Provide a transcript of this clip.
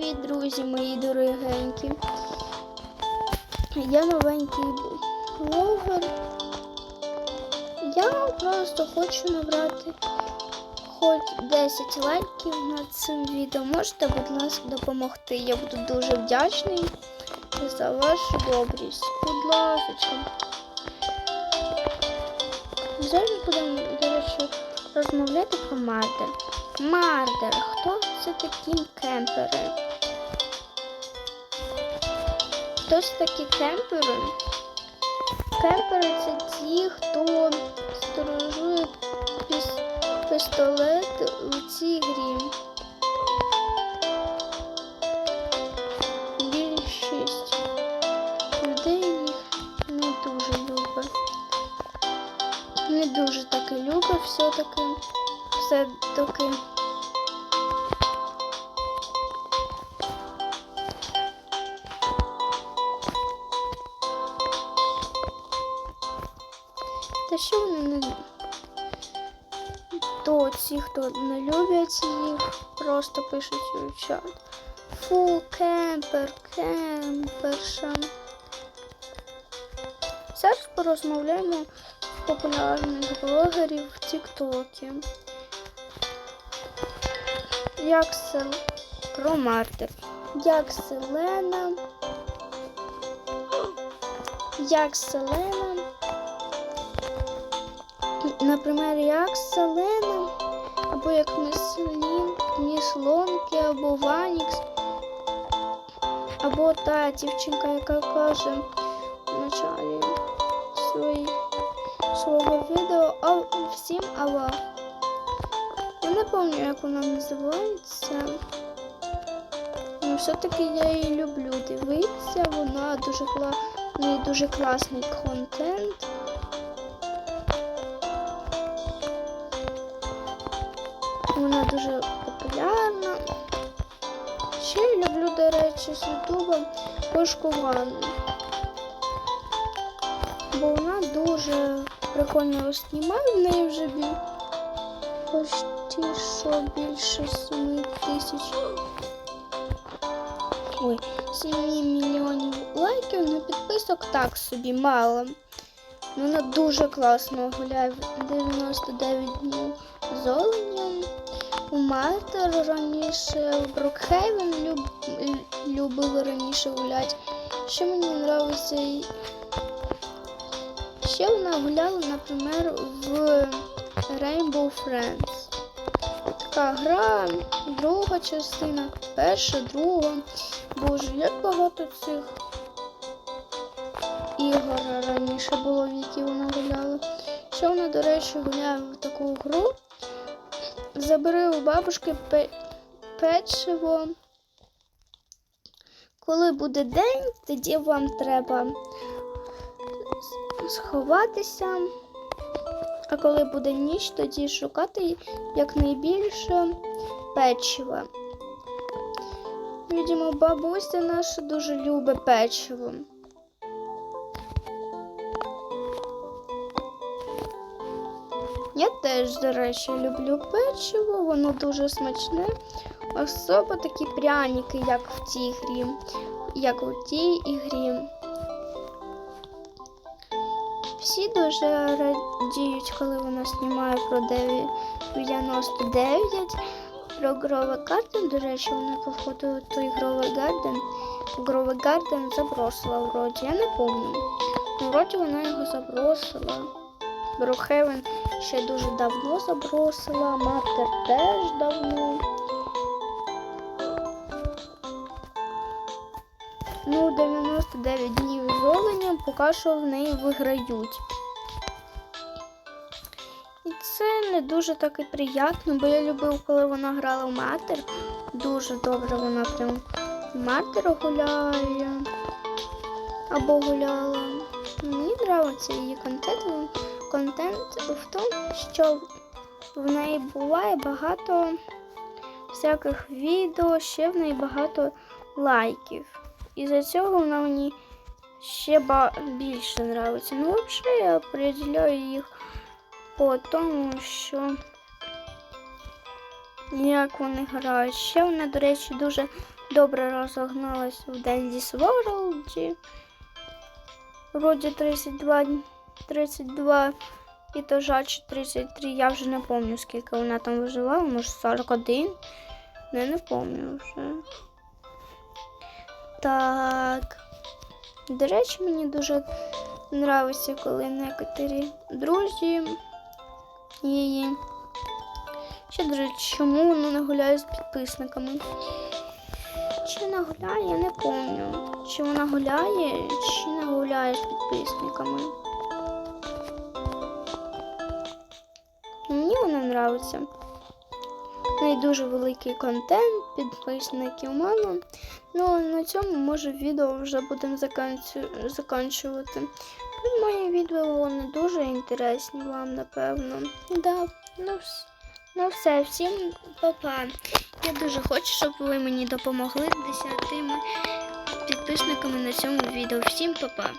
Привіт, друзі мої дорогенькі. Я новенький блогер. Я просто хочу набрати хоч 10 лайків над цим відео. Можете, будь ласка, допомогти. Я буду дуже вдячний за вашу добрість. Будь ласка. Зараз будемо, до речі, розмовляти про Мардер. Мардер. Хто це такі кемпери? Хто це такі кемпери? Кемпери це ті, хто сторожує піс- пістолет у цій грі. Більшість людей їх не дуже любить. Не дуже таки любить все-таки. Все-таки. Що вони не то ці, хто не люблять їх, просто пишуть у чат. Фу, кемпер, кемперша. Зараз порозмовляємо з популярних блогерів в Тіктокі. Як сел... про Мартер. Як Селена. Як Селена. Наприклад, як Селена, або як Лонкі, або Ванікс, або та дівчинка, яка каже в началі свого відео а, всім ава. Я не пам'ятаю, як вона називається. Все-таки я її люблю дивитися, вона дуже кла... дуже класний контент. Дуже популярна. Ще люблю, до речі, з Ютуба кошку Ванну. Бо вона дуже прикольно знімає, в неї вже біль... почти що більше 7 тисяч. Ой, 7 мільйонів лайків на підписок так собі мало. Вона дуже класно гуляє в 99 днів з. У Мартер раніше в Брокхейвен люб, любили раніше гуляти. Ще мені подобається. Ще вона гуляла, наприклад, в Rainbow Friends. Така гра, друга частина, перша, друга. Боже, як багато цих ігор раніше було, в які вона гуляла. Ще вона, до речі, гуляє в таку гру. Забери у бабушки печиво. Коли буде день, тоді вам треба сховатися. А коли буде ніч, тоді шукати якнайбільше печива. Видимо, бабуся наша дуже любить печиво. Я теж, до речі, люблю печиво, воно дуже смачне. Особо такі пряники, як в тій грі, як у тій ігрі. Всі дуже радіють, коли вона знімає про 99. Про Грове Гарден, до речі, вона походу той Грове Гарден. Грове Гарден забросила вроді, я не пам'ятаю. Ну, вроді вона його забросила. Брухевен ще дуже давно забросила, Мартер теж давно. Ну, 99 днів з оленем поки що в неї виграють. І це не дуже так і приємно, бо я любив, коли вона грала в матер. Дуже добре вона прям в матер гуляє. Або гуляла. Мені подобається її контент. Контент в тому, що в неї буває багато всяких відео, ще в неї багато лайків. І за цього вона мені ще більше подобається. Ну, взагалі я приділяю їх по тому, що як вони грають. Ще вона, до речі, дуже добре розогналась в Дензіс Ворлді. Вроді 32, 32 і то жачі 33. Я вже не пам'ятаю, скільки вона там виживала, може 41. Не, не пам'ятаю вже. Так. До речі, мені дуже подобається, коли некоторі друзі її. Ще, до речі, чому вона не гуляє з підписниками? Чи вона гуляє, я не пам'ятаю. Чи вона гуляє, чи не гуляє з підписниками. Вона. В неї дуже великий контент, підписників мало. Ну, на цьому, може, відео вже будемо. Ну, Мої відео вони дуже інтересні вам, напевно. Да, ну, ну все, всім па-па. Я дуже хочу, щоб ви мені допомогли 10 підписниками на цьому відео. Всім па-па.